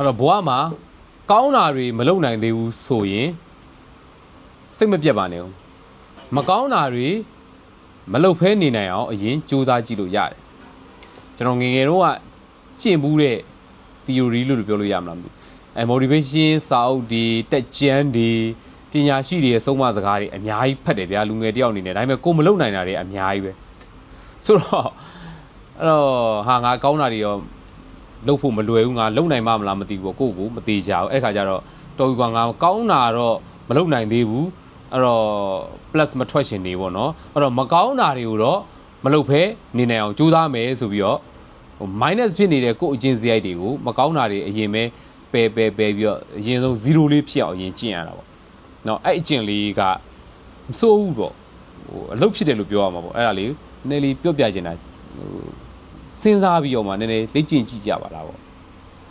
အဲ့တော့ဘဝမှာကောင်းတာတွေမလုပ်နိုင်သေးဘူးဆိုရင်စိတ်မပြတ်ပါနဲ့ဦးမကောင်းတာတွေမလုပ်ဖဲနေနိုင်အောင်အရင်စူးစမ်းကြည့်လို့ရတယ်ကျွန်တော်ငယ်ငယ်တော့ကကျင့်ဘူးတဲ့ theory လို့ပြောလို့ရမလားမသိဘူးအဲ motivation စာအုပ်တွေတက်ကြမ်းတွေပညာရှိတွေရဲ့ဆုံးမစကားတွေအများကြီးဖတ်တယ်ဗျာလူငယ်တယောက်အနေနဲ့ဒါပေမဲ့ကိုယ်မလုပ်နိုင်တာတွေအများကြီးပဲဆိုတော့အဲ့တော့ဟာငါကောင်းတာတွေရော လုပ်ဖို့မလွယ်ဘူးငါလုပ်နိုင်မှမလားမသိဘူးပေါ့ကိုယ့်ကိုမသေးကြဘူးအဲ့ခါကျတော့တော်ပြီကွာငါကောင်းတာတော့မလုပ်နိုင်သေးဘူးအဲ့တော့ plus မထွက်ရှင်နေပေါ့နော်အဲ့တော့မကောင်းတာတွေကိုတော့မလုပ်ဖဲနေနိုင်အောင်ကြိုးစားမယ်ဆိုပြီးတော့ဟို minus ဖြစ်နေတဲ့ကိုယ့်အကျင့်စရိုက်တွေကိုမကောင်းတာတွေအရင်ပဲပယ်ပယ်ပယ်ပြီးတော့အရင်ဆုံး0လေးဖြစ်အောင်အရင်ကျင့်ရတာပေါ့နော်အဲ့အကျင့်လေးကမစိုးဘူးပေါ့ဟိုအလုပ်ဖြစ်တယ်လို့ပြောရမှာပေါ့အဲ့ဒါလေးနည်းနည်းလေးပြောပြချင်တာဟို စဉ်းစားပြီးတော့မှနည်းနည်းလေ့ကျင့်ကြည့်ကြပါလားပေါ့